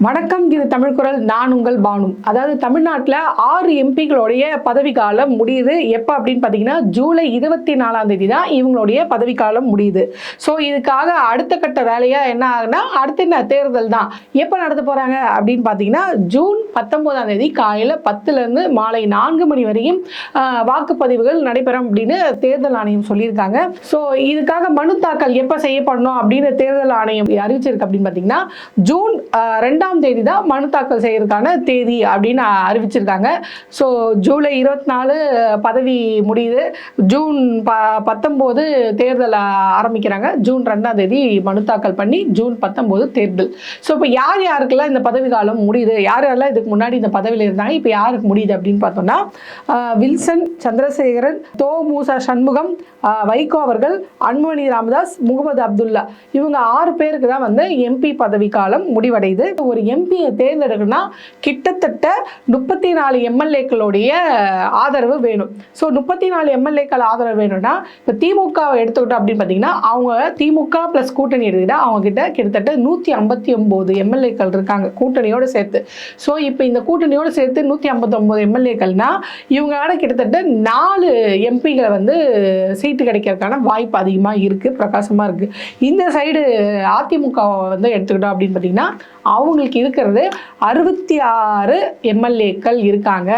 வணக்கம் இது தமிழ் குரல். நான் உங்கள் பானு. அதாவது தமிழ்நாட்டில் ஆறு எம்பிகளுடைய பதவிக்காலம் முடியுது. எப்போ அப்படின்னு பார்த்தீங்கன்னா ஜூலை இருபத்தி நாலாம் தேதி தான் இவங்களுடைய பதவிக்காலம் முடியுது. ஸோ இதுக்காக அடுத்த கட்ட வேலையாக என்ன ஆகுனா அடுத்த என்ன தேர்தல் தான். எப்போ நடத்த போகிறாங்க அப்படின்னு பார்த்தீங்கன்னா ஜூன் பத்தொம்போதாம் தேதி காலையில் பத்துலேருந்து மாலை நான்கு மணி வரையும் வாக்குப்பதிவுகள் நடைபெறும் அப்படின்னு தேர்தல் ஆணையம் சொல்லியிருக்காங்க. ஸோ இதுக்காக மனு தாக்கல் எப்போ செய்யப்படணும் அப்படின்னு தேர்தல் ஆணையம் அறிவிச்சிருக்கு அப்படின்னு பார்த்தீங்கன்னா ஜூன் ரெண்டு ரெண்டாம் தேதி தான் மனு தாக்கல் செய்யறதுக்கான தேதி அப்படின்னு அறிவிச்சிருக்காங்க. ஸோ ஜூலை இருபத்தி நாலு பதவி முடியுது. ஜூன் ப பத்தொம்போது தேர்தல் ஆரம்பிக்கிறாங்க. ஜூன் ரெண்டாம் தேதி மனு தாக்கல் பண்ணி ஜூன் பத்தொம்போது தேர்தல். ஸோ இப்போ யார் யாருக்கெல்லாம் இந்த பதவி காலம் முடியுது? யார் யாரெல்லாம் இதுக்கு முன்னாடி இந்த பதவியில் இருந்தாங்க? இப்போ யாருக்கு முடியுது அப்படின்னு பார்த்தோம்னா வில்சன் சந்திரசேகரன் தோ மூசா சண்முகம் வைகோ அவர்கள் அன்மணி ராமதாஸ் முகமது அப்துல்லா. இவங்க ஆறு பேருக்கு தான் வந்து எம்பி பதவி காலம் முடிவடையுது. ஒரு எம்பியை தேர்ந்தெடுக்கணும்னா கிட்டத்தட்ட முப்பத்தி நாலு எம்எல்ஏக்களுடைய ஆதரவு வேணும். ஸோ முப்பத்தி நாலு எம்எல்ஏக்கள் ஆதரவு வேணும்னா இப்போ திமுகவை எடுத்துக்கிட்டோம் அப்படின்னு பார்த்தீங்கன்னா அவங்க திமுக ப்ளஸ் கூட்டணி எடுத்துக்கிட்டா அவங்க கிட்ட கிட்டத்தட்ட நூற்றி ஐம்பத்தி ஒம்பது எம்எல்ஏக்கள் இருக்காங்க கூட்டணியோடு சேர்த்து. ஸோ இப்போ இந்த கூட்டணியோடு சேர்த்து நூற்றி ஐம்பத்தொம்போது எம்எல்ஏக்கள்னா இவங்களால கிட்டத்தட்ட நாலு எம்பிகளை வந்து சீட்டு கிடைக்கிறதுக்கான வாய்ப்பு அதிகமாக இருக்குது பிரகாசமாக இருக்குது இந்த சைடு அதிமுகவை வந்து எடுத்துக்கிட்டோம் அப்படின்னு பார்த்தீங்கன்னா அவங்க அவங்களுக்கு இருக்கிறது அறுபத்தி ஆறு எம்எல்ஏக்கள் இருக்காங்க.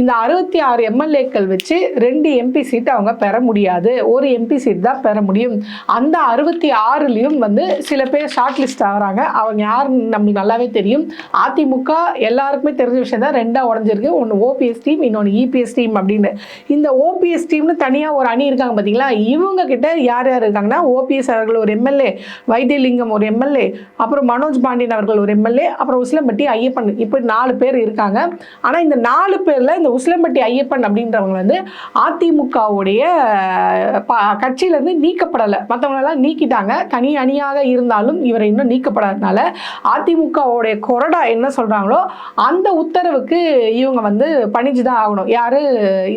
இந்த அறுபத்தி ஆறு எம்எல்ஏக்கள் வச்சு ரெண்டு எம்பி சீட் அவங்க பெற முடியாது. ஒரு எம்பி சீட் தான் பெற முடியும். அந்த அறுபத்தி ஆறுலேயும் வந்து சில பேர் ஷார்ட் லிஸ்ட் ஆகிறாங்க. அவங்க யாருன்னு நம்மளுக்கு நல்லாவே தெரியும். அதிமுக எல்லாருக்குமே தெரிஞ்ச விஷயம் தான். ரெண்டாக உடஞ்சிருக்கு. ஒன்று ஓபிஎஸ் டீம் இன்னொன்று இபிஎஸ் டீம் அப்படின்னு. இந்த ஓபிஎஸ் டீம்னு தனியாக ஒரு அணி இருக்காங்க பார்த்தீங்களா இவங்க கிட்ட யார் யார் இருக்காங்கன்னா ஓபிஎஸ் அவர்கள் ஒரு எம்எல்ஏ வைத்தியலிங்கம் ஒரு எம்எல்ஏ அப்புறம் மனோஜ் பாண்டியன் அவர்கள் ஒரு எம்எல்ஏ அப்புறம் உசிலம்பட்டி ஐயப்பன். இப்படி நாலு பேர் இருக்காங்க. ஆனால் இந்த நாலு பேரில் இந்த உசிலம்பட்டி ஐயப்பன் அப்படின்றவங்க வந்து அதிமுகவுடைய கட்சியிலேருந்து நீக்கப்படலை. மற்றவங்களெல்லாம் நீக்கிட்டாங்க. தனி அணியாக இருந்தாலும் இவரை இன்னும் நீக்கப்படாதனால அதிமுகவுடைய கொறடா என்ன சொல்கிறாங்களோ அந்த உத்தரவுக்கு இவங்க வந்து பணிஞ்சு தான் ஆகணும். யார்?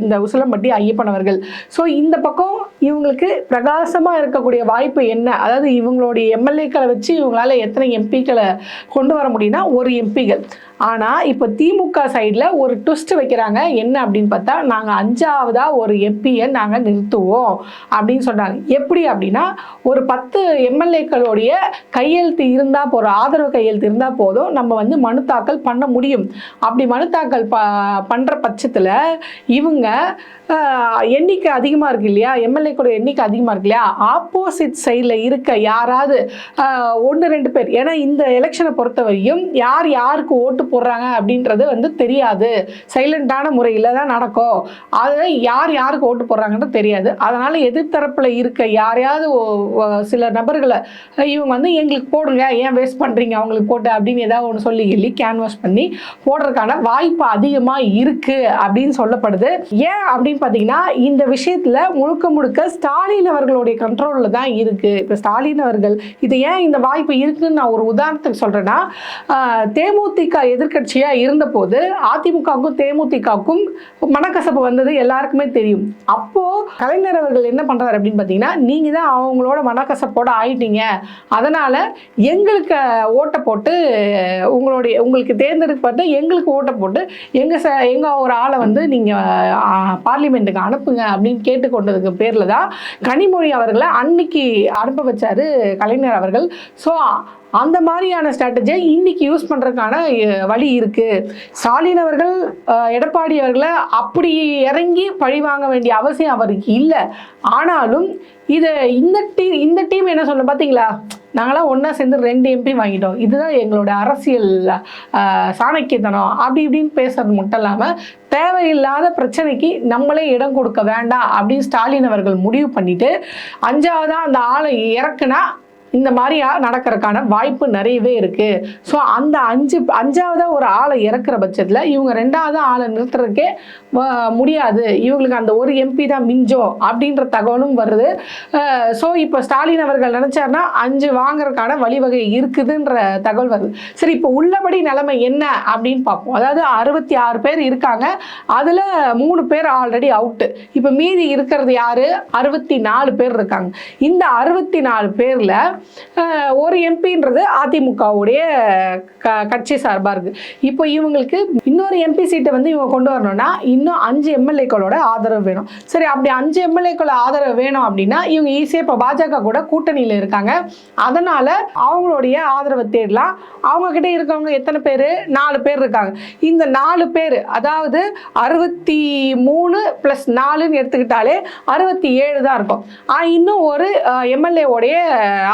இந்த உசிலம்பட்டி ஐயப்பன் அவர்கள். ஸோ இந்த பக்கம் இவங்களுக்கு பிரகாசமாக இருக்கக்கூடிய வாய்ப்பு என்ன? அதாவது இவங்களுடைய எம்எல்ஏக்களை வச்சு இவங்களால எத்தனை எம்பிக்களை கொண்டு வர முடியும்? அப்படின்னா ஒரு எம்பிகள். ஆனால் இப்போ திமுக சைடில் ஒரு ட்விஸ்ட் வைக்கிறாங்க. என்ன அப்படின்னு பார்த்தா நாங்கள் அஞ்சாவதாக ஒரு எப்பியை நாங்கள் நிறுத்துவோம் அப்படின்னு சொன்னாங்க எப்படி அப்படின்னா ஒரு பத்து எம்எல்ஏக்களுடைய கையெழுத்து இருந்தால் போதும் ஆதரவு கையெழுத்து இருந்தால் போதும் நம்ம வந்து மனு தாக்கல் பண்ண முடியும். அப்படி மனு தாக்கல் ப பண்ணுற பட்சத்தில் இவங்க எண்ணிக்கை அதிகமாக இருக்கு இல்லையா? எம்எல்ஏக்களோட எண்ணிக்கை அதிகமாக இருக்கு இல்லையா? ஆப்போசிட் சைடில் இருக்க யாராவது ஒன்று ரெண்டு பேர். ஏன்னா இந்த எலெக்ஷனை பொறுத்தவரையும் யார் யாருக்கு ஓட்டு போடுறாங்க அப்படின்றது வந்து தெரியாது. சைலண்டான முறையில் தான் நடக்கும். அது யார் யாருக்கு ஓட்டு போடுறாங்கன்றது தெரியாது. அதனால் எதிர்த்தரப்பில் இருக்க யாரையாவது சில நபர்களை இவங்க வந்து எங்களுக்கு போடுங்க ஏன் வேஸ்ட் பண்ணுறீங்க அவங்களுக்கு போட்டு அப்படின்னு ஏதாவது ஒன்று சொல்லி சொல்லி கேன்வாஸ் பண்ணி போடுறதுக்கான வாய்ப்பு அதிகமாக இருக்குது அப்படின்னு சொல்லப்படுது. ஏன் அப்படின்னு பார்த்தீங்கன்னா இந்த விஷயத்தில் முழுக்க முழுக்க ஸ்டாலின் அவர்களுடைய கண்ட்ரோலில் தான் இருக்குது இப்போ ஸ்டாலின் அவர்கள் இது ஏன் இந்த வாய்ப்பு இருக்குன்னு நான் ஒரு உதாரணத்துக்கு சொல்கிறேன்னா தேமுதிக எதிர்க்கட்சியாக இருந்தபோது அதிமுகவுக்கும் தேமுதிகவுக்கும் மனக்கசப்பு வந்தது எல்லாருக்குமே தெரியும். அப்போது கலைஞர் அவர்கள் என்ன பண்ணுறாரு அப்படின்னு பார்த்தீங்கன்னா நீங்கள் தான் அவங்களோட மனக்கசப்போட ஆயிட்டீங்க. அதனால் எங்களுக்கு ஓட்டை போட்டு உங்களுடைய உங்களுக்கு தேர்ந்தெடுக்கப்பட்டு எங்களுக்கு ஓட்டை போட்டு எங்கள் ச எங்கள் ஒரு ஆளை வந்து நீங்கள் பார்லிமெண்ட்டுக்கு அனுப்புங்க அப்படின்னு கேட்டுக்கொண்டதுக்கு பேரில் தான் கனிமொழி அவர்களை அன்னைக்கு அனுப்ப வச்சார் கலைஞர் அவர்கள். ஸோ அந்த மாதிரியான ஸ்ட்ராட்டஜியை இன்னைக்கு யூஸ் பண்ணுறதுக்கான வழி இருக்குது ஸ்டாலின் அவர்கள் எடப்பாடி அவர்களை அப்படி இறங்கி பழி வாங்க வேண்டிய அவசியம் அவருக்கு இல்லை. ஆனாலும் இதை இந்த டீம் இந்த டீம் என்ன சொல்ல பார்த்தீங்களா நாங்களாம் ஒன்றா சேர்ந்து ரெண்டு எம்பி வாங்கிட்டோம். இதுதான் எங்களோட அரசியல் சாணக்கியத்தனம். அப்படி இப்படின்னு பேசுறது மட்டும் இல்லாமல் தேவையில்லாத பிரச்சனைக்கு நம்மளே இடம் கொடுக்க வேண்டாம் அப்படின்னு ஸ்டாலின் அவர்கள் முடிவு பண்ணிட்டு அஞ்சாவதாக அந்த ஆளை இறக்குனா இந்த மாதிரியா நடக்கிறதுக்கான வாய்ப்பு நிறையவே இருக்குது ஸோ அந்த அஞ்சு அஞ்சாவதாக ஒரு ஆளை இறக்குற பட்சத்தில் இவங்க ரெண்டாவது ஆளை நிறுத்துறதுக்கே வ- முடியாது. இவங்களுக்கு அந்த ஒரு எம்பி தான் மிஞ்சோ அப்படின்ற தகவலும் வருது. ஸோ இப்போ ஸ்டாலின் அவர்கள் நினச்சாருன்னா அஞ்சு வாங்குறதுக்கான வழிவகை இருக்குதுன்ற தகவல் வருது. சரி இப்போ உள்ளபடி நிலைமை என்ன அப்படின்னு பார்ப்போம். அதாவது அறுபத்தி ஆறு பேர் இருக்காங்க. அதில் மூணு பேர் ஆல்ரெடி அவுட்டு இப்போ மீதி இருக்கிறது யாரு? அறுபத்தி நாலு பேர் இருக்காங்க. இந்த அறுபத்தி நாலு பேரில் ஒரு எம்பின்றது அதிமுகவுடைய க கட்சி சார்பாக இருக்குது இப்போ இவங்களுக்கு இன்னொரு எம்பி சீட்டை வந்து இவங்க கொண்டு வரணும்னா இன்னும் அஞ்சு எம்எல்ஏக்களோட ஆதரவு வேணும். சரி அப்படி அஞ்சு எம்எல்ஏக்களோட ஆதரவு வேணும் அப்படின்னா இவங்க ஈஸியாக இப்போ பாஜக கூட கூட்டணியில் இருக்காங்க. அதனால் அவங்களுடைய ஆதரவை தேடலாம். அவங்கக்கிட்ட இருக்கவங்க எத்தனை பேர்? நாலு பேர் இருக்காங்க. இந்த நாலு பேர் அதாவது அறுபத்தி மூணு ப்ளஸ் நாலுன்னு எடுத்துக்கிட்டாலே அறுபத்தி ஏழு தான் இருக்கும். இன்னும் ஒரு எம்எல்ஏ உடைய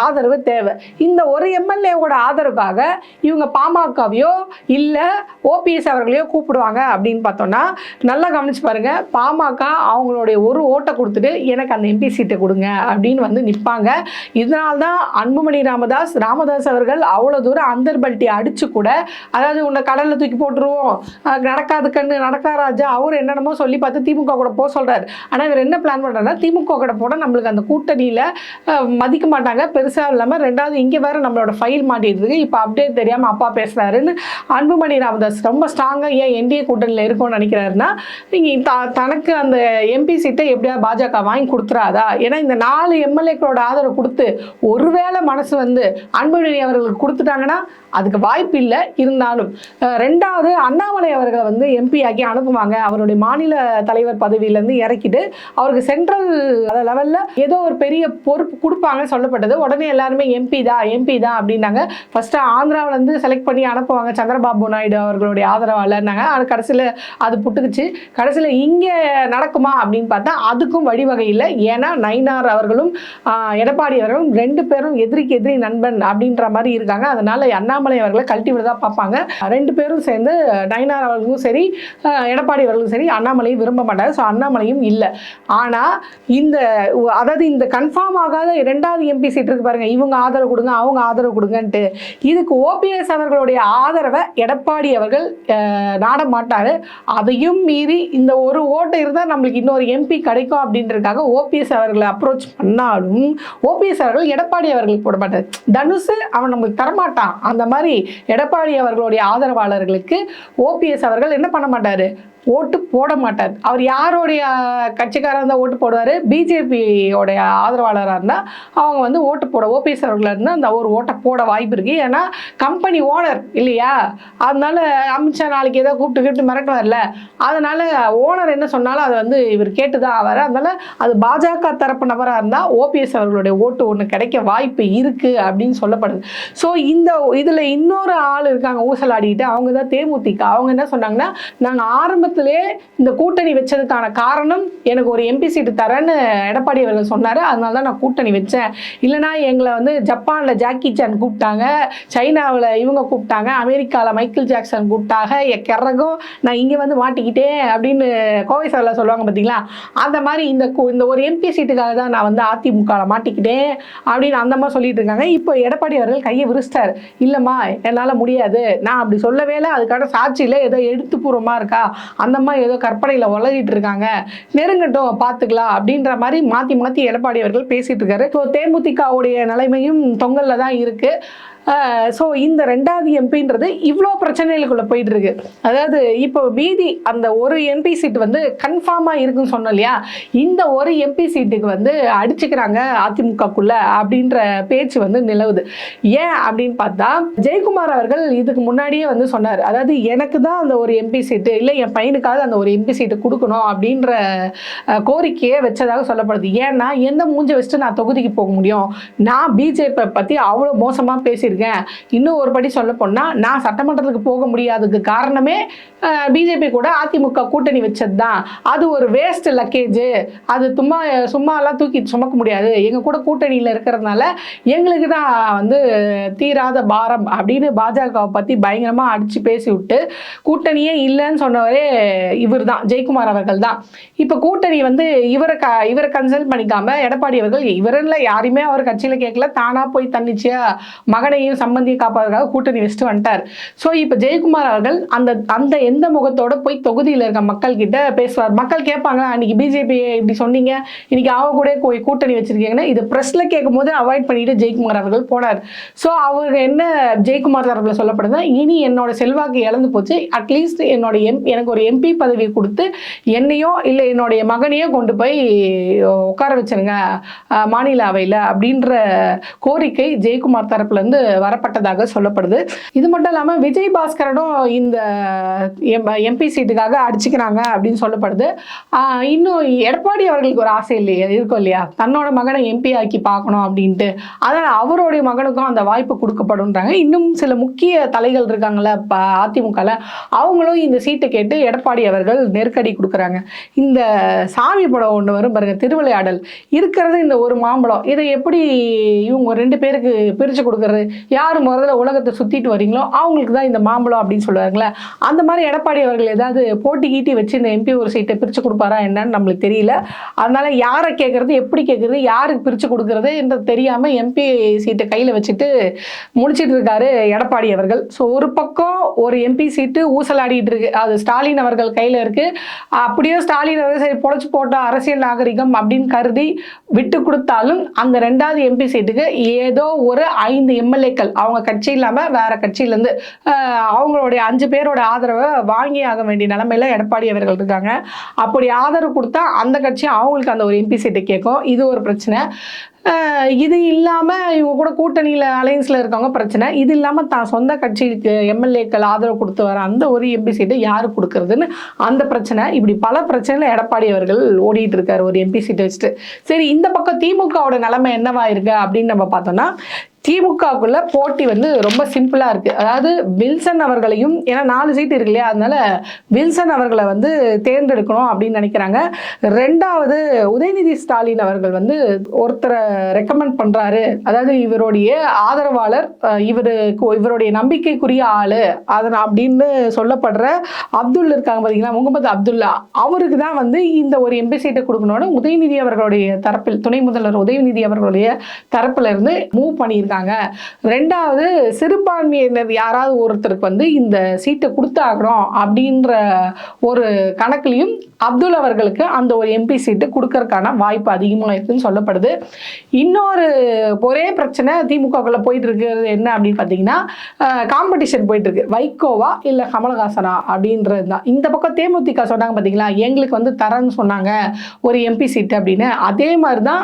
ஆதரவு தேவை. இந்த ஒரு எம்எல்ஏவோட ஆதரவுக்காக இவங்க பாமகவையோ இல்லை ஓபிஎஸ் அவர்களையோ கூப்பிடுவாங்க அப்படின்னு பார்த்தோன்னா நல்லா கவனிச்சு பாருங்க. பாமக அவங்களுடைய ஒரு ஓட்டை கொடுத்துட்டு எனக்கு அந்த எம்பி சீட்டை கொடுங்க அப்படின்னு வந்து நிற்பாங்க இதனால்தான் அன்புமணி ராமதாஸ் ராமதாஸ் அவர்கள் அவ்வளோ தூரம் அந்தர்பல்ட்டி அடிச்சு கூட அதாவது உன்னை கடலில் தூக்கி போட்டுருவோம். நடக்காது கண்ணு நடக்கா ராஜா அவர் என்னென்னமோ சொல்லி பார்த்து திமுக கூட போக சொல்கிறார் ஆனால் இவர் என்ன பிளான் பண்ணுறாருன்னா திமுக கூட போட நம்மளுக்கு அந்த கூட்டணியில் மதிக்க மாட்டாங்க. பெருசாக இல்லாமல் ரெண்டாவது இங்கே வேறு நம்மளோட ஃபைல் மாட்டிட்டு இப்போ அப்டேட் தெரியாமல் அப்பா பேசுகிறாருன்னு அன்புமணி ராமதாஸ் ரொம்ப ஸ்ட்ராங்காக ஏன் என்டிஏ கூட்டணியில் இருக்கும்னு நினைக்கிறாருன்னா நீங்கள் த தனக்கு அந்த எம்பி சீட்டை எப்படியா பாஜக வாங்கி கொடுத்துறாதா? ஏன்னா இந்த நாலு எம்எல்ஏக்களோட ஆதரவு கொடுத்து ஒருவேளை மனசு வந்து அன்புமணி அவர்களுக்கு கொடுத்துட்டாங்கன்னா அதுக்கு வாய்ப்பு இல்லை இருந்தாலும். ரெண்டாவது அண்ணாமலை அவர்களை வந்து எம்பி ஆக்கி அனுப்புவாங்க. அவருடைய மாநில தலைவர் பதவியிலேருந்து இறக்கிட்டு அவருக்கு சென்ட்ரல் லெவலில் ஏதோ ஒரு பெரிய பொறுப்பு கொடுப்பாங்க சொல்லப்பட்டது. உடனே எல்லாருமே எம்பி தான் எம்பி தான் அப்படின்னாங்க. ஃபஸ்ட்டு ஆந்திராவிலேருந்து செலக்ட் பண்ணி அனுப்புவாங்க சந்திரபாபு நாயுடு அவர்களுடைய ஆதரவாளர்னாங்க அது கடைசியில் அது புட்டுக்குச்சு. கடைசியில் இங்கே நடக்குமா அப்படின்னு பார்த்தா அதுக்கும் வழிவகை இல்லை. ஏன்னா நயினார் அவர்களும் எடப்பாடி அவர்களும் ரெண்டு பேரும் எதிரிக்கு எதிரி நண்பன் அப்படின்ற மாதிரி இருக்காங்க. அதனால் அண்ணாமலை அவர்களை கழட்டி விட தான் பார்ப்பாங்க. ரெண்டு பேரும் சேர்ந்து நயினார் அவர்களும் சரி எடப்பாடி அவர்களும் சரி அண்ணாமலையும் விரும்ப மாட்டாங்க. ஸோ அண்ணாமலையும் இல்லை. ஆனால் இந்த அதாவது இந்த கன்ஃபார்ம் ஆகாத இரண்டாவது எம்பி சீட் இருக்கு பாருங்க. இவங்க ஆதரவு கொடுங்க அவங்க ஆதரவு கொடுங்கன்ட்டு. இதுக்கு ஓபிஎஸ் அவர்களுடைய ஆதரவை எடப்பாடி அவர்கள் நாட மாட்டாரு. அதையும் மீறி இந்த ஒரு ஓட்டு இருந்தால் நம்மளுக்கு இன்னொரு எம்பி கிடைக்கும் அப்படின்றதுக்காக ஓபிஎஸ் அவர்களை அப்ரோச் பண்ணாலும் ஓபிஎஸ் அவர்கள் எடப்பாடி அவர்களுக்கு போட மாட்டார். தனுஷ் அவன் நம்மளுக்கு தரமாட்டான். அந்த மாதிரி எடப்பாடி அவர்களுடைய ஆதரவாளர்களுக்கு ஓபிஎஸ் அவர்கள் என்ன பண்ண மாட்டாரு? ஓட்டு போட மாட்டார். அவர் யாருடைய கட்சிக்காராக இருந்தால் ஓட்டு போடுவார்? பிஜேபியோடைய ஆதரவாளராக இருந்தால் அவங்க வந்து ஓட்டு போட ஓபிஎஸ் அவர்களாக இருந்தால் அந்த ஒரு ஓட்டை போட வாய்ப்பு இருக்குது ஏன்னா கம்பெனி ஓனர் இல்லையா? அதனால அமித்ஷா நாளைக்கு ஏதோ கூப்பிட்டு கூப்பிட்டு மிரட்டுவார்ல. அதனால ஓனர் என்ன சொன்னாலும் அதை வந்து இவர் கேட்டு தான் ஆவார். அதனால அது பாஜக தரப்பு நபராக இருந்தால் ஓபிஎஸ் அவர்களுடைய ஓட்டு ஒன்று கிடைக்க வாய்ப்பு இருக்குது அப்படின்னு சொல்லப்படுது. ஸோ இந்த இதில் இன்னொரு ஆள் இருக்காங்க ஊசலாடிக்கிட்டு அவங்க தான் தேமுதிக. அவங்க என்ன சொன்னாங்கன்னா நாங்கள் ஆரம்பத்தில் இந்த கூட்டணி வச்சதுக்கான காரணம் எனக்கு ஒரு எம்பி சீட்டு தரேன்னு எடப்பாடி அவர்கள் சொன்னார். அதனால தான் நான் கூட்டணி வச்சேன். இல்லைனா எங்களை வந்து ஜப்பானில் ஜாக்கி சான் கூப்பிட்டாங்க சைனாவில் இவங்க கூப்பிட்டாங்க அமெரிக்காவில் மைக்கேல் ஜாக்சன் கூப்பிட்டாங்க என் கிறகும் நான் இங்கே வந்து மாட்டிக்கிட்டேன் அப்படின்னு கோவை சாரில் சொல்லுவாங்க பார்த்தீங்களா அந்த மாதிரி இந்த இந்த ஒரு எம்பி சீட்டுக்காக தான் நான் வந்து அதிமுகவில் மாட்டிக்கிட்டேன் அப்படின்னு அந்த மாதிரி சொல்லிட்டு இருக்காங்க. இப்போ எடப்பாடி அவர்கள் கையை விரிச்சிட்டார். இல்லைம்மா என்னால் முடியாது. நான் அப்படி சொல்லவே இல்லை அதுக்கான சாட்சியில் ஏதோ எழுத்துப்பூர்வமாக இருக்கா? அந்த மாதிரி ஏதோ கற்பனையில் உலகிட்டு இருக்காங்க. நெருங்கட்டும் பார்த்துக்கலாம் அப்படின்ற மாதிரி மாற்றி மாற்றி எடப்பாடி அவர்கள் பேசிகிட்டு இருக்காரு. ஸோ தேமுதிகவுடைய நிலைமையும் தொங்கலில் தான் இருக்குது ஸோ இந்த ரெண்டாவது எம்பின்றது இவ்வளோ பிரச்சனைகளுக்குள்ளே போயிட்டு இருக்கு அதாவது இப்போ மீதி அந்த ஒரு எம்பி சீட் வந்து கன்ஃபார்மாக இருக்குன்னு சொன்னோம் இல்லையா? இந்த ஒரு எம்பி சீட்டுக்கு வந்து அடிச்சுக்கிறாங்க அதிமுகக்குள்ள அப்படின்ற பேச்சு வந்து நிலவுது. ஏன் அப்படின்னு பார்த்தா ஜெயக்குமார் அவர்கள் இதுக்கு முன்னாடியே வந்து சொன்னார். அதாவது எனக்கு தான் அந்த ஒரு எம்பி சீட்டு இல்லை என் பையனுக்காவது அந்த ஒரு எம்பி சீட்டு கொடுக்கணும் அப்படின்ற கோரிக்கையை வச்சதாக சொல்லப்படுது. ஏன்னா எந்த மூஞ்ச வச்சுட்டு நான் தொகுதிக்கு போக முடியும்? நான் பிஜேபி பற்றி அவ்வளோ மோசமாக பேசியிருக்கேன். இன்னும் ஒரு படி சொல்ல போனால் நான் சட்டமன்றத்துக்கு போக முடியாததுக்கு காரணமே பிஜேபி கூட அதிமுக கூட்டணி வச்சது தான் அது ஒரு வேஸ்ட் லக்கேஜ் அது சும்மா சும்மாலாம் தூக்கி சுமக்க முடியாது. எங்கள் கூட கூட்டணியில் இருக்கிறதுனால எங்களுக்கு தான் வந்து தீராத பாரம் அப்படின்னு பாஜகவை பற்றி பயங்கரமாக அடித்து பேசி விட்டு கூட்டணியே இல்லைன்னு சொன்னவரே இவர் தான் ஜெயக்குமார் அவர்கள் தான் இப்போ கூட்டணி வந்து இவரை க இவரை கன்சல்ட் பண்ணிக்காம எடப்பாடி அவர்கள் இவரில் யாரையுமே அவர் கட்சியில் கேட்கல. தானாக போய் தன்னிச்சையா மகனையும் அண்ணனையும் சம்பந்தியை காப்பாதுக்காக கூட்டணி வச்சுட்டு வந்துட்டார். ஸோ இப்போ ஜெயக்குமார் அவர்கள் அந்த அந்த எந்த முகத்தோட போய் தொகுதியில் இருக்க மக்கள் கிட்ட பேசுவார். மக்கள் கேட்பாங்க அன்னைக்கு பிஜேபி இப்படி சொன்னீங்க இன்னைக்கு அவங்க கூட போய் கூட்டணி வச்சிருக்கீங்கன்னா. இது ப்ரெஸ்ல கேட்கும் போது அவாய்ட் பண்ணிட்டு ஜெயக்குமார் அவர்கள் போனார். ஸோ அவங்க என்ன ஜெயக்குமார் தரப்பில் சொல்லப்படுதுன்னா இனி என்னோட செல்வாக்கு இழந்து போச்சு. அட்லீஸ்ட் என்னோட எம் எனக்கு ஒரு எம்பி பதவி கொடுத்து என்னையோ இல்லை என்னுடைய மகனையோ கொண்டு போய் உட்கார வச்சிருங்க மாநில அவையில் அப்படின்ற கோரிக்கை ஜெயக்குமார் தரப்புலேருந்து வரப்பட்டதாக சொல்லப்படுது. இது மட்டும் இல்லாமல் விஜய் பாஸ்கரனும் இந்த எம்பி சீட்டுக்காக அடிச்சுக்கிறாங்க அப்படின்னு சொல்லப்படுது. இன்னும் எடப்பாடி அவர்களுக்கு ஒரு ஆசை இல்லையா இருக்கும் இல்லையா? தன்னோட மகனை எம்பி ஆக்கி பார்க்கணும் அப்படின்ட்டு. அதனால் அவருடைய மகனுக்கும் அந்த வாய்ப்பு கொடுக்கப்படுன்றாங்க இன்னும் சில முக்கிய தலைகள் இருக்காங்களே அதிமுகவில் அவங்களும் இந்த சீட்டை கேட்டு எடப்பாடி அவர்கள் நெருக்கடி கொடுக்குறாங்க. இந்த சாமி படம் ஒன்று வரும் பாருங்க திருவிளையாடல். இருக்கிறது இந்த ஒரு மாம்பழம். இதை எப்படி இவங்க ரெண்டு பேருக்கு பிரித்து கொடுக்கறது? யார் முதல்ல உலகத்தை சுற்றிட்டு வரீங்களோ அவங்களுக்கு தான் இந்த மாம்பழம் அப்படின்னு சொல்லுவாங்களே அந்த மாதிரி எடப்பாடி அவர்கள் ஏதாவது போட்டி கீட்டி வச்சு இந்த எம்பி ஒரு சீட்டை பிரித்து கொடுப்பாரா என்னன்னு நம்மளுக்கு தெரியல. அதனால் யாரை கேட்குறது எப்படி கேட்குறது யாருக்கு பிரித்து கொடுக்கறது என்று தெரியாமல் எம்பி சீட்டை கையில் வச்சுட்டு முடிச்சிட்டு இருக்காரு எடப்பாடி அவர்கள். ஸோ ஒரு பக்கம் ஒரு எம்பி சீட்டு ஊசலாடிட்டு இருக்கு. அது ஸ்டாலின் அவர்கள் கையில் இருக்குது அப்படியே ஸ்டாலின் அவர்கள் சரி பொழைச்சி போட்ட அரசியல் நாகரிகம் அப்படின்னு கருதி விட்டு கொடுத்தாலும் அந்த ரெண்டாவது எம்பி சீட்டுக்கு ஏதோ ஒரு ஐந்து எம்எல்ஏ எம்எல்ஏக்கள் அவங்க கட்சி இல்லாமல் வேற கட்சியிலேருந்து அவங்களுடைய அஞ்சு பேரோட ஆதரவை வாங்கி ஆக வேண்டிய நிலமையில எடப்பாடி அவர்கள் இருக்காங்க. அப்படி ஆதரவு கொடுத்தா அந்த கட்சி அவங்களுக்கு அந்த ஒரு எம்பி சீட்டை கேட்கும். இது ஒரு பிரச்சனை. இது இல்லாமல் இவங்க கூட கூட்டணியில் அலையன்ஸில் இருக்கவங்க பிரச்சனை. இது இல்லாமல் தான் சொந்த கட்சிக்கு எம்எல்ஏக்கள் ஆதரவு கொடுத்து வர அந்த ஒரு எம்பி சீட்டை யார் கொடுக்கறதுன்னு அந்த பிரச்சனை. இப்படி பல பிரச்சனையில் எடப்பாடி அவர்கள் ஓடிட்டு இருக்காரு ஒரு எம்பி சீட்டை வச்சுட்டு. சரி இந்த பக்கம் திமுகவோட நிலைமை என்னவா இருக்கு அப்படின்னு நம்ம பார்த்தோம்னா திமுகவுக்குள்ள போட்டி வந்து ரொம்ப சிம்பிளாக இருக்குது அதாவது வில்சன் அவர்களையும் ஏன்னா நாலு சீட் இருக்கு இல்லையா அதனால வில்சன் அவர்களை வந்து தேர்ந்தெடுக்கணும் அப்படின்னு நினைக்கிறாங்க. ரெண்டாவது உதயநிதி ஸ்டாலின் அவர்கள் வந்து ஒருத்தரை ரெக்கமெண்ட் பண்ணுறாரு அதாவது இவருடைய ஆதரவாளர் இவருக்கு இவருடைய நம்பிக்கைக்குரிய ஆளு. அதன் அப்படின்னு சொல்லப்படுற அப்துல் இருக்காங்க பார்த்தீங்களா முகமது அப்துல்லா. அவருக்கு தான் வந்து இந்த ஒரு எம்பி சீட்டை கொடுக்கணும்னு உதயநிதி அவர்களுடைய தரப்பில் துணை முதல்வர் உதயநிதி அவர்களுடைய தரப்பிலிருந்து மூவ் பண்ணியிருக்காங்க. ரெண்டாவது சிறுபான்மையினர் யாராவது ஒருத்தருக்கு வந்து இந்த சீட்டை கொடுத்தாகணும் அப்படின்ற ஒரு கணக்குலையும் அப்துல் அவர்களுக்கு அந்த ஒரு எம்பி சீட்டு கொடுக்கறதுக்கான வாய்ப்பு அதிகமாக இருக்குன்னு சொல்லப்படுது. இன்னொரு ஒரே பிரச்சனை திமுகக்குள்ள போயிட்டு இருக்கிறது என்ன அப்படின்னு பார்த்தீங்கன்னா காம்படிஷன் போயிட்டு இருக்கு வைகோவா இல்லை கமலஹாசனா அப்படின்றது தான். இந்த பக்கம் தேமுதிக சொன்னாங்க பார்த்தீங்களா எங்களுக்கு வந்து தரேன்னு சொன்னாங்க ஒரு எம்பி சீட்டு அப்படின்னு. அதே மாதிரி தான்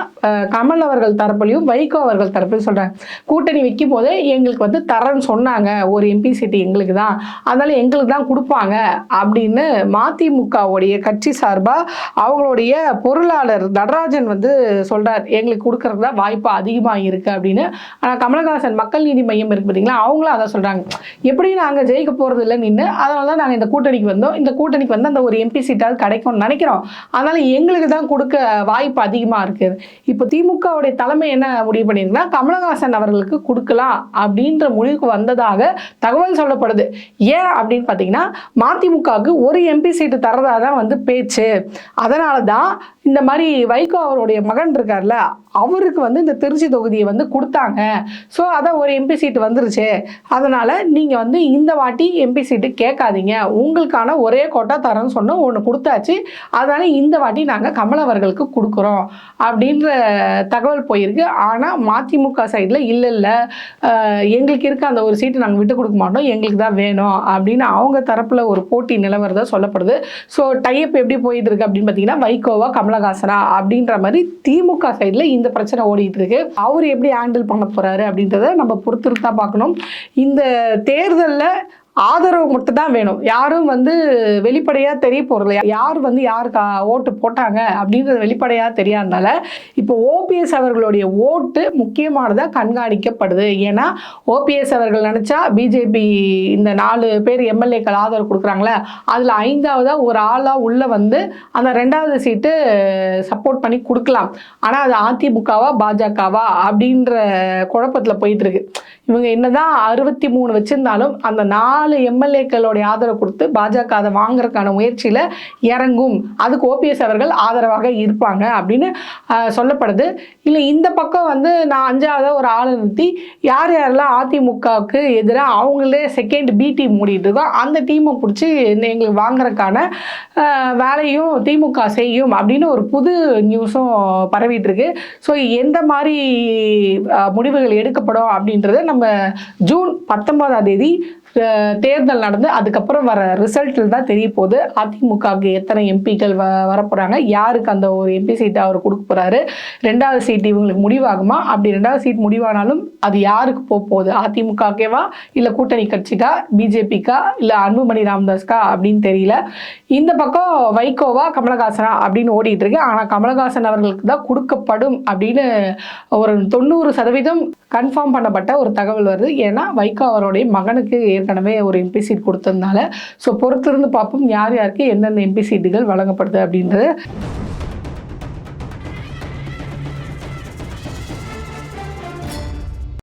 கமல் அவர்கள் தரப்புலையும் வைகோ அவர்கள் தரப்புலையும் சொல்கிறாங்க கூட்டணி வைக்கும் போதே எங்களுக்கு வந்து தரேன்னு சொன்னாங்க. ஒரு எம்பி சீட்டு எங்களுக்கு தான். அதனால எங்களுக்கு தான் கொடுப்பாங்க அப்படின்னு மதிமுகவுடைய கட்சி சார்பாக அவங்களுடைய பொருளாளர் நடராஜன் வந்து சொல்றார். எங்களுக்கு கொடுக்கறது தான் வாய்ப்பு அதிகமாக இருக்கு அப்படின்னு. ஆனால் கமலஹாசன் மக்கள் நீதி மையம் இருக்கு பார்த்தீங்களா அவங்களும் அதை சொல்றாங்க. எப்படி நாங்கள் ஜெயிக்க போறது இல்லை நின்று அதனால தான் நாங்கள் இந்த கூட்டணிக்கு வந்தோம். இந்த கூட்டணிக்கு வந்து அந்த ஒரு எம்பி சீட்டாவது கிடைக்கும்னு நினைக்கிறோம். அதனால எங்களுக்கு தான் கொடுக்க வாய்ப்பு அதிகமாக இருக்கு. இப்போ திமுகவுடைய தலைமை என்ன முடிவு பண்ணியிருக்குன்னா கமலஹாசன் அவர்களுக்கு கொடுக்கலாம் அப்படின்ற முடிவுக்கு வந்ததாக தகவல் சொல்லப்படுது. ஏன் அப்படின்னு பார்த்தீங்கன்னா மதிமுகவுக்கு ஒரு எம்பி சீட்டு தரதாக தான் வந்து பேச்சு. அதனால தான் இந்த மாதிரி வைகோ அவருடைய மகன் இருக்கார்ல அவருக்கு வந்து இந்த திருச்சி தொகுதியை வந்து கொடுத்தாங்க. ஸோ அதான் ஒரு எம்பி சீட்டு வந்துருச்சு. அதனால் நீங்கள் வந்து இந்த வாட்டி எம்பி சீட்டு கேட்காதீங்க. உங்களுக்கான ஒரே கோட்டா தரேன்னு சொன்னால் ஒன்று கொடுத்தாச்சு. அதனால் இந்த வாட்டி நாங்கள் கமல் அவர்களுக்கு கொடுக்குறோம் அப்படின்ற தகவல் போயிருக்கு. ஆனால் மதிமுக சைடில் இல்லை இல்லை எங்களுக்கு இருக்க அந்த ஒரு சீட்டு நாங்கள் விட்டு கொடுக்க மாட்டோம் எங்களுக்கு தான் வேணும் அப்படின்னு அவங்க தரப்பில் ஒரு போட்டி நிலவரதா சொல்லப்படுது. ஸோ டைப் எப்படி போயிட்டு இருக்கு அப்படின்னு பார்த்தீங்கன்னா வைகோவா கமலஹாசனா அப்படின்ற மாதிரி திமுக சைடில் இந்த பிரச்சனை ஓடிட்டு இருக்கு. அவர் எப்படி ஹேண்டில் பண்ண போகிறாரு அப்படின்றத நம்ம பொறுத்திருந்து தான் பார்க்கணும். இந்த தேர்தலில் ஆதரவு மட்டும் தான் வேணும். யாரும் வந்து வெளிப்படையாக தெரிய போகிறது யார் வந்து யாருக்கு ஓட்டு போட்டாங்க அப்படின்றது வெளிப்படையாக தெரியாதனால இப்போ ஓபிஎஸ் அவர்களுடைய ஓட்டு முக்கியமானதாக கண்காணிக்கப்படுது. ஏன்னா ஓபிஎஸ் அவர்கள் நினச்சா பிஜேபி இந்த நாலு பேர் எம்எல்ஏக்கள் ஆதரவு கொடுக்குறாங்களே அதில் ஐந்தாவதாக ஒரு ஆளாக உள்ளே வந்து அந்த ரெண்டாவது சீட்டு சப்போர்ட் பண்ணி கொடுக்கலாம். ஆனால் அது அதிமுகவா பாஜகவா அப்படின்ற குழப்பத்தில் போயிட்டு இருக்கு. இவங்க என்னதான் அறுபத்தி மூணு வச்சிருந்தாலும் அந்த நாலு எம்எல்ஏக்களுடைய ஆதரவு கொடுத்து பாஜக அதை வாங்குறதுக்கான முயற்சியில் இறங்கும். அதுக்கு ஓபிஎஸ் அவர்கள் ஆதரவாக இருப்பாங்க அப்படின்னு சொல்லப்படுது. இல்லை இந்த பக்கம் வந்து நான் அஞ்சாவது ஒரு ஆளை நிறுத்தி யார் யாரெல்லாம் அதிமுகவுக்கு எதிராக அவங்களே செகண்ட் பி டீம் மூடிட்டு இருக்கோம். அந்த டீமை பிடிச்சி எங்களுக்கு வாங்குறதுக்கான வேலையும் திமுக செய்யும் அப்படின்னு ஒரு புது நியூஸும் பரவிட்டு இருக்கு. ஸோ எந்த மாதிரி முடிவுகள் எடுக்கப்படும் அப்படின்றத நம்ம நம்ம ஜூன் பத்தொன்பதாம் தேதி தேர்தல் நடந்து அதுக்கப்புறம் வர ரிசல்ட்டில் தான் தெரிய போகுது. அதிமுகவுக்கு எத்தனை எம்பிக்கள் வ வரப்போகிறாங்க யாருக்கு அந்த ஒரு எம்பி சீட்டை அவர் கொடுக்க போகிறாரு ரெண்டாவது சீட் இவங்களுக்கு முடிவாகுமா? அப்படி ரெண்டாவது சீட் முடிவானாலும் அது யாருக்கு போக போகுது? அதிமுகக்கேவா இல்லை கூட்டணி கட்சிக்கா? பிஜேபிக்கா? இல்லை அன்புமணி ராமதாஸ்கா அப்படின்னு தெரியல. இந்த பக்கம் வைகோவா கமலஹாசனா? அப்படின்னு ஓடிட்டு இருக்கு. ஆனால் கமலஹாசன் அவர்களுக்கு தான் கொடுக்கப்படும் அப்படின்னு ஒரு தொண்ணூறு சதவீதம் கன்ஃபார்ம் பண்ணப்பட்ட ஒரு தகவல் வருது. ஏன்னா வைகோ அவருடைய மகனுக்கு ஏற்கனவே ஒரு எம்பி சீட் கொடுத்ததுனால. ஸோ பொறுத்திருந்து பார்ப்போம் யார் யாருக்கு எந்தெந்த எம்பி சீட்டுகள் வழங்கப்படுது அப்படின்றது.